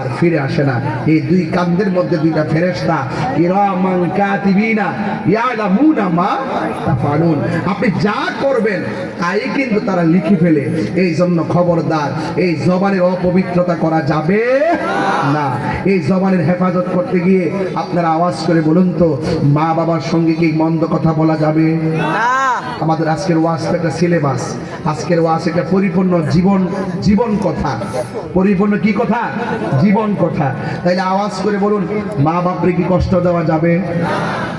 আর ফিরে আসে না। এই দুই কান্দের মধ্যে দুইটা তাফালুন আপনি যা করবেন, তাই কিন্তু তারা লিখে ফেলে। এই জন্য খবরদার, এই জবানের অপবিত্রতা করা যাবে না। এই জবানের হেফাজত করতে গিয়ে আপনারা আওয়াজ করে বলুন তো মা বাবার সঙ্গে কি মন্দ কথা বলা যাবে? আমাদের আজকের ওয়াজ একটা সিলেবাস আজকের ওয়াজ একটা পরিপূর্ণ জীবন জীবন কথা। পরিপূর্ণ কি কথা? জীবন কথা। তাইলে আওয়াজ করে বলুন, মা বাপরে কি কষ্ট দেওয়া যাবে?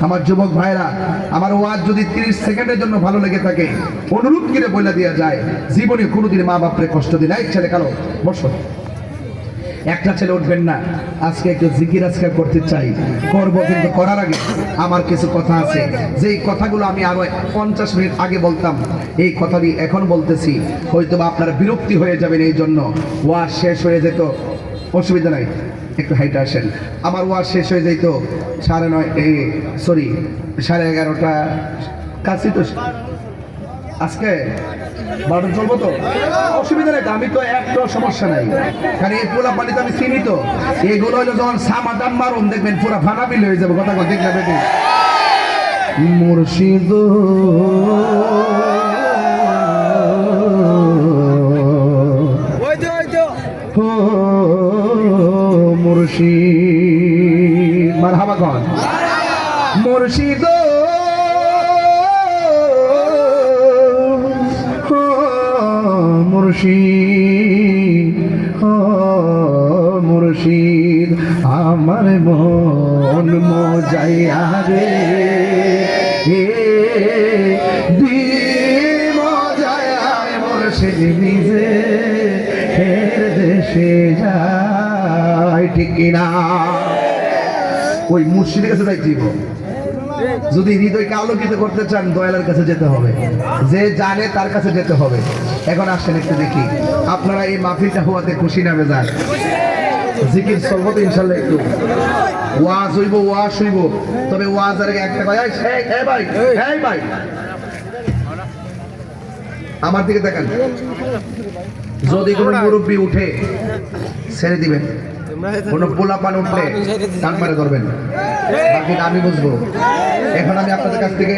আমার যুবক ভাইরা আমার ওয়াজ যদি তিরিশ সেকেন্ডের জন্য ভালো লেগে থাকে, অনুরোধ করে বলে দেওয়া যায়, জীবনে কোনোদিন মা বাপরে কষ্ট দিন এই ছেলে কালো, বসো। একটা ছেলে উঠবেন না। আজকে একটু জিকির আজকার করতে চাই। করব কিন্তু করার আগে আমার কিছু কথা আছে। যেই কথাগুলো আমি আরও পঞ্চাশ মিনিট আগে বলতাম, এই কথাটি এখন বলতেছি। হয়তো বা আপনারা বিরক্তি হয়ে যাবেন এই জন্য। ওয়াজ শেষ হয়ে যেত। অসুবিধা নাই। একটু হাইটে আসেন। আমার ওয়াজ শেষ হয়ে যেত সাড়ে নয় সরি সাড়ে এগারোটা কাছে তো আজকে বারোটা চলবো তো? অসুবিধা নেই তো, আমি তো একটা সমস্যা নাই। কারণ এই পোলা পানিতে আমি চিনি তো। এগুলো হলো যখন সামা দাম মারুন দেখবেন পুরা ফানা বিল হয়ে যাবে কথা কথা দেখলে বেটি মুর্শিদ। মুর্শিদ। মারহাবা কন। মুর্শিদ। মুর্শিদ, ও মুর্শিদ, আমার মন মজাইয়া রে। নিজে, ফের দেশে যায় ঠিক কিনা? ওই মুর্শিদের কাছে যাই দিব যদি হৃদয়কে আলোকিত করতে চান, দয়ালের কাছে যেতে হবে। যে জানে তার কাছে যেতে হবে। এখন আসেন একটু দেখি। আপনারা এই মাহফিলটা হওয়াতে খুশি না বেজার? জিকির চলবো তো ইনশাল্লাহ একটু। ওয়াজ হইব ওয়াজ হইব। তবে ওয়াজ আর একটা কথা ভাই এই ভাই। আমার দিকে দেখেন যদি কোনো মুরব্বী উঠে, ছেড়ে দিবেন। কোনো পোলা পান উঠলে টান মারে ধরবেন। বাকি আমি বুঝব। এখন আমি আপনাদের কাছ থেকে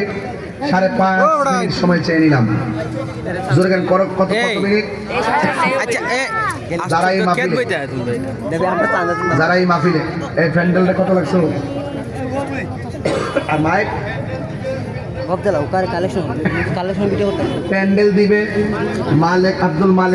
সাড়ে পাঁচ মিনিট সময় চেয়ে নিলাম। জোরে গান করো কত কত মিনিট? আচ্ছা যারা এই মাহফিলে যারা এই মাহফিলে এই প্যান্ডেলটা কত লাগছো? আর mic? Collection? Collection video pandal দিবে মালিক আব্দুল মালিক।